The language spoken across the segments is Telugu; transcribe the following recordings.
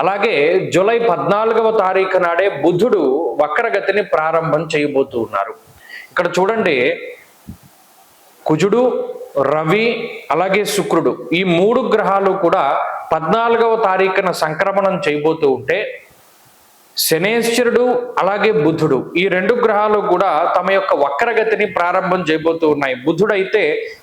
అలాగే జూలై పద్నాలుగవ తారీఖు నాడే బుధుడు వక్రగతిని ప్రారంభం చేయబోతూ ఉన్నారు. ఇక్కడ చూడండి కుజుడు రవి అలాగే శుక్రుడు ఈ మూడు గ్రహాలు కూడా పద్నాలుగవ తారీఖున సంక్రమణం చేయబోతూ ఉంటే శనేశ్వరుడు అలాగే బుధుడు ఈ రెండు గ్రహాలు కూడా తమ యొక్క వక్రగతిని ప్రారంభం చేయబోతూ ఉన్నాయి. బుధుడు అయితే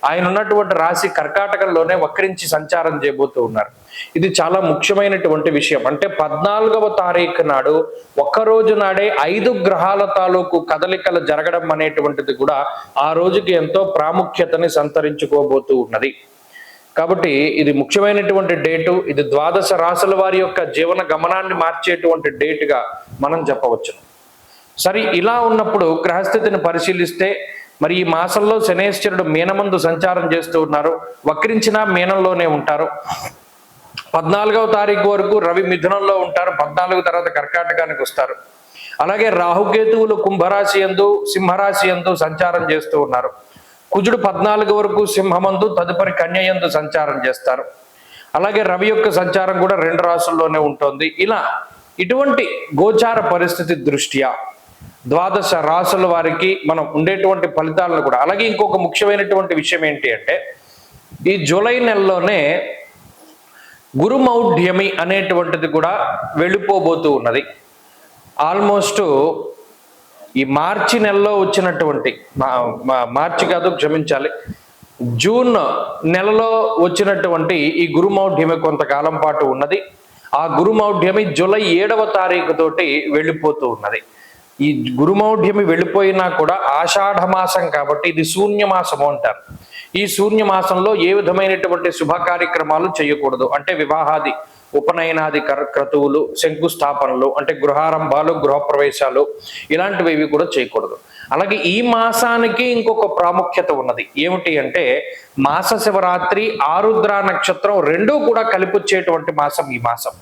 ఆయన ఉన్నటువంటి రాశి కర్కాటకంలోనే వక్రించి సంచారం చేయబోతూ ఉన్నారు. ఇది చాలా ముఖ్యమైనటువంటి విషయం. అంటే పద్నాలుగవ తారీఖు నాడు ఒక్క రోజు నాడే ఐదు గ్రహాల తాలూకు కదలికలు జరగడం అనేటువంటిది కూడా ఆ రోజుకి ఎంతో ప్రాముఖ్యతని సంతరించుకోబోతూ ఉన్నది. కాబట్టి ఇది ముఖ్యమైనటువంటి డేటు ఇది ద్వాదశ రాసుల వారి యొక్క జీవన గమనాన్ని మార్చేటువంటి డేటుగా మనం చెప్పవచ్చు. సరే ఇలా ఉన్నప్పుడు గ్రహస్థితిని పరిశీలిస్తే మరి ఈ మాసంలో శనేశ్వరుడు మీనమందు సంచారం చేస్తూ ఉన్నారు. వక్రించిన మీనంలోనే ఉంటారు. పద్నాలుగవ తారీఖు వరకు రవి మిథునంలో ఉంటారు. పద్నాలుగు తర్వాత కర్కాటకానికి వస్తారు. అలాగే రాహుకేతువులు కుంభరాశి ఎందు సింహరాశి ఎందు సంచారం చేస్తూ ఉన్నారు. కుజుడు పద్నాలుగు వరకు సింహమందు తదుపరి కన్యయందు సంచారం చేస్తారు. అలాగే రవి యొక్క సంచారం కూడా రెండు రాసుల్లోనే ఉంటుంది. ఇలా ఇటువంటి గోచార పరిస్థితి దృష్ట్యా ద్వాదశ రాసుల వారికి మనం ఉండేటువంటి ఫలితాలను కూడా అలాగే ఇంకొక ముఖ్యమైనటువంటి విషయం ఏంటి అంటే ఈ జూలై నెలలోనే గురుమౌఢ్యమి అనేటువంటిది కూడా వెళ్ళిపోబోతూ ఉన్నది. ఆల్మోస్ట్ ఈ మార్చి నెలలో వచ్చినటువంటి మా- మార్చి కాదు క్షమించాలి. జూన్ నెలలో వచ్చినటువంటి ఈ గురుమౌఢ్యమి కొంతకాలం పాటు ఉన్నది. ఆ గురుమౌఢ్యమి జూలై ఏడవ తారీఖు తోటి వెళ్ళిపోతూ ఉన్నది. ఈ గురుమౌఢ్యమి వెళ్ళిపోయినా కూడా ఆషాఢ మాసం కాబట్టి ఇది శూన్యమాసము అంటారు. ఈ శూన్యమాసంలో ఏ విధమైనటువంటి శుభ కార్యక్రమాలు చేయకూడదు. అంటే వివాహాది ఉపనయనాది క్రతువులు శంకుస్థాపనలు అంటే గృహారంభాలు గృహప్రవేశాలు ఇలాంటివి ఇవి కూడా చేయకూడదు. అలాగే ఈ మాసానికి ఇంకొక ప్రాముఖ్యత ఉన్నది. ఏమిటి అంటే మాస శివరాత్రి ఆరుద్ర నక్షత్రం రెండూ కూడా కలిపొచ్చేటువంటి మాసం ఈ మాసం.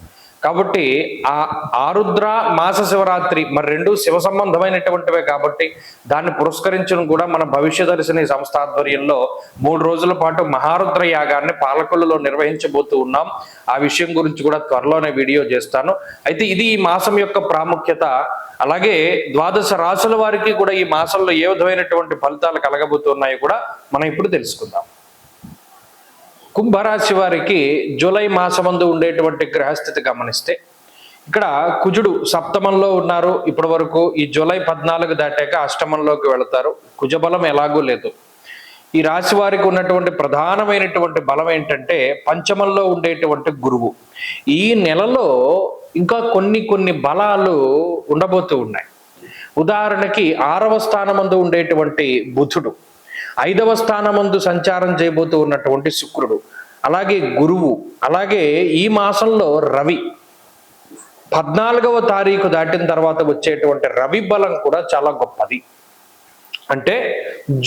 కాబట్టి ఆ ఆరుద్ర మాస శివరాత్రి మరి రెండు శివ సంబంధమైనటువంటివే కాబట్టి దాన్ని పురస్కరించడం కూడా మన భవిష్య దర్శిని సంస్థ ఆధ్వర్యంలో మూడు రోజుల పాటు మహారుద్ర యాగాన్ని పాలకొల్లులో నిర్వహించబోతూ ఉన్నాం. ఆ విషయం గురించి కూడా త్వరలోనే వీడియో చేస్తాను. అయితే ఇది ఈ మాసం యొక్క ప్రాముఖ్యత. అలాగే ద్వాదశ రాసుల వారికి కూడా ఈ మాసంలో ఏ విధమైనటువంటి ఫలితాలు కలగబోతున్నాయో కూడా మనం ఇప్పుడు తెలుసుకుందాం. కుంభరాశి వారికి జూలై మాసమందు ఉండేటువంటి గ్రహస్థితి గమనిస్తే ఇక్కడ కుజుడు సప్తమంలో ఉన్నారు. ఇప్పటి వరకు ఈ జూలై పద్నాలుగు దాటాక అష్టమంలోకి వెళతారు. కుజబలం ఎలాగూ లేదు. ఈ రాశి వారికి ఉన్నటువంటి ప్రధానమైనటువంటి బలం ఏంటంటే పంచమంలో ఉండేటువంటి గురువు. ఈ నెలలో ఇంకా కొన్ని కొన్ని బలాలు ఉండబోతూ ఉన్నాయి. ఉదాహరణకి ఆరవ స్థానమందు ఉండేటువంటి బుధుడు. ఐదవ స్థానమందు సంచారం చేయబోతూ ఉన్నటువంటి శుక్రుడు అలాగే గురువు అలాగే ఈ మాసంలో రవి. పద్నాలుగవ తారీఖు దాటిన తర్వాత వచ్చేటువంటి రవి బలం కూడా చాలా గొప్పది. అంటే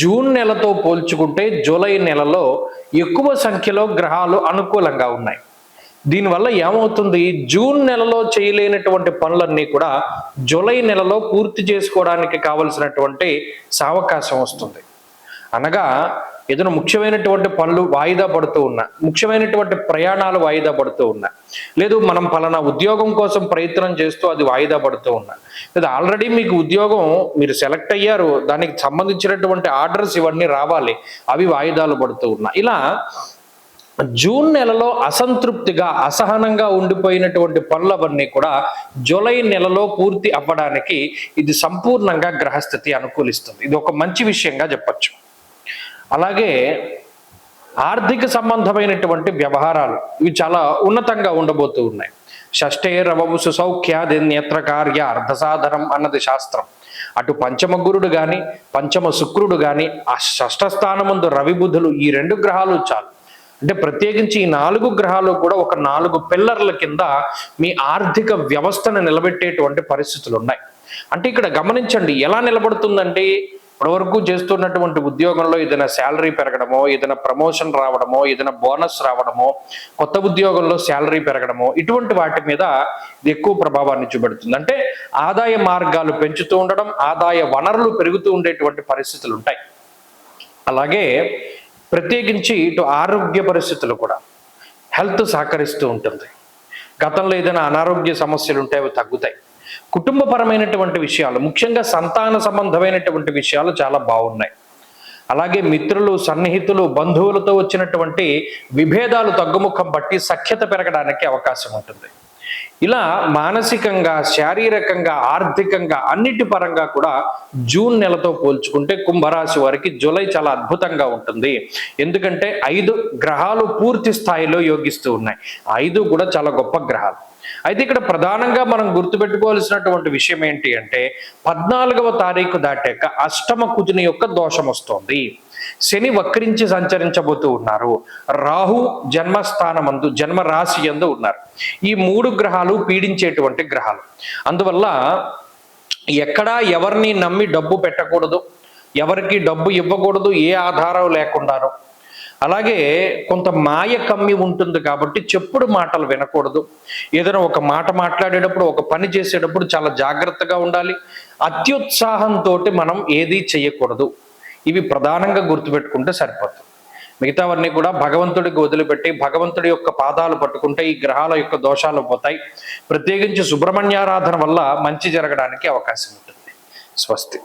జూన్ నెలతో పోల్చుకుంటే జూలై నెలలో ఎక్కువ సంఖ్యలో గ్రహాలు అనుకూలంగా ఉన్నాయి. దీనివల్ల ఏమవుతుంది? జూన్ నెలలో చేయలేనటువంటి పనులన్నీ కూడా జూలై నెలలో పూర్తి చేసుకోవడానికి కావలసినటువంటి సావకాశం వస్తుంది. అనగా ఏదైనా ముఖ్యమైనటువంటి పనులు వాయిదా పడుతూ ఉన్నా ముఖ్యమైనటువంటి ప్రయాణాలు వాయిదా పడుతూ ఉన్నా లేదు మనం పలానా ఉద్యోగం కోసం ప్రయత్నం చేస్తూ అది వాయిదా పడుతూ ఉన్నా లేదా ఆల్రెడీ మీకు ఉద్యోగం మీరు సెలెక్ట్ అయ్యారు దానికి సంబంధించినటువంటి ఆర్డర్స్ ఇవన్నీ రావాలి అవి వాయిదాలు పడుతూ ఉన్నా. ఇలా జూన్ నెలలో అసంతృప్తిగా అసహనంగా ఉండిపోయినటువంటి పనులవన్నీ కూడా జూలై నెలలో పూర్తి అవ్వడానికి ఇది సంపూర్ణంగా గ్రహస్థితి అనుకూలిస్తుంది. ఇది ఒక మంచి విషయంగా చెప్పచ్చు. అలాగే ఆర్థిక సంబంధమైనటువంటి వ్యవహారాలు ఇవి చాలా ఉన్నతంగా ఉండబోతూ ఉన్నాయి. షష్ఠే రవము సుసౌఖ్యాది నేత్ర కార్య అర్ధసాధనం అన్నది శాస్త్రం. అటు పంచమ గురుడు గాని పంచమ శుక్రుడు గాని ఆ షష్ఠ స్థానముందు రవి బుధులు ఈ రెండు గ్రహాలు చాలు. అంటే ప్రత్యేకించి ఈ నాలుగు గ్రహాలు కూడా ఒక నాలుగు పిల్లర్ల కింద మీ ఆర్థిక వ్యవస్థను నిలబెట్టేటువంటి పరిస్థితులు ఉన్నాయి అంటే ఇక్కడ గమనించండి ఎలా నిలబడుతుందంటే ఇప్పటివరకు చేస్తున్నటువంటి ఉద్యోగంలో ఏదైనా శాలరీ పెరగడమో ఏదైనా ప్రమోషన్ రావడమో ఏదైనా బోనస్ రావడమో కొత్త ఉద్యోగంలో శాలరీ పెరగడమో ఇటువంటి వాటి మీద ఇది ఎక్కువ ప్రభావాన్ని చూపెడుతుంది. అంటే ఆదాయ మార్గాలు పెంచుతూ ఉండడం ఆదాయ వనరులు పెరుగుతూ ఉండేటువంటి పరిస్థితులు ఉంటాయి. అలాగే ప్రత్యేకించి ఇటు ఆరోగ్య పరిస్థితులు కూడా. హెల్త్ సహకరిస్తూ ఉంటుంది. గతంలో ఏదైనా అనారోగ్య సమస్యలు ఉంటే అవి తగ్గుతాయి. కుటుంబపరమైనటువంటి విషయాలు ముఖ్యంగా సంతాన సంబంధమైనటువంటి విషయాలు చాలా బాగున్నాయి. అలాగే మిత్రులు సన్నిహితులు బంధువులతో వచ్చినటువంటి విభేదాలు తగ్గుముఖం బట్టి సఖ్యత పెరగడానికి అవకాశం ఉంటుంది. ఇలా మానసికంగా శారీరకంగా ఆర్థికంగా అన్నిటి పరంగా కూడా జూన్ నెలతో పోల్చుకుంటే కుంభరాశి వారికి జూలై చాలా అద్భుతంగా ఉంటుంది. ఎందుకంటే ఐదు గ్రహాలు పూర్తి స్థాయిలో యోగిస్తూ ఉన్నాయి. ఐదు కూడా చాలా గొప్ప గ్రహాలు. అయితే ఇక్కడ ప్రధానంగా మనం గుర్తుపెట్టుకోవాల్సినటువంటి విషయం ఏంటి అంటే పద్నాలుగవ తారీఖు దాటాక అష్టమ కుజుని యొక్క దోషం వస్తోంది. శని వక్రించి సంచరించబోతూ ఉన్నారు. రాహు జన్మస్థానమందు జన్మ రాశి ఎందు ఉన్నారు. ఈ మూడు గ్రహాలు పీడించేటువంటి గ్రహాలు. అందువల్ల ఎక్కడా ఎవరిని నమ్మి డబ్బు పెట్టకూడదు. ఎవరికి డబ్బు ఇవ్వకూడదు ఏ ఆధారం లేకుండాను. అలాగే కొంత మాయ కమ్మి ఉంటుంది కాబట్టి చెప్పుడు మాటలు వినకూడదు. ఏదైనా ఒక మాట మాట్లాడేటప్పుడు ఒక పని చేసేటప్పుడు చాలా జాగ్రత్తగా ఉండాలి. అత్యుత్సాహంతో మనం ఏది చేయకూడదు ఇవి ప్రధానంగా గుర్తుపెట్టుకుంటే సరిపోతుంది. మిగతావన్నీ కూడా భగవంతుడికి వదిలిపెట్టి భగవంతుడి యొక్క పాదాలు పట్టుకుంటే ఈ గ్రహాల యొక్క దోషాలు పోతాయి. ప్రత్యేకించి సుబ్రహ్మణ్యారాధన వల్ల మంచి జరగడానికి అవకాశం ఉంటుంది. స్వస్తి.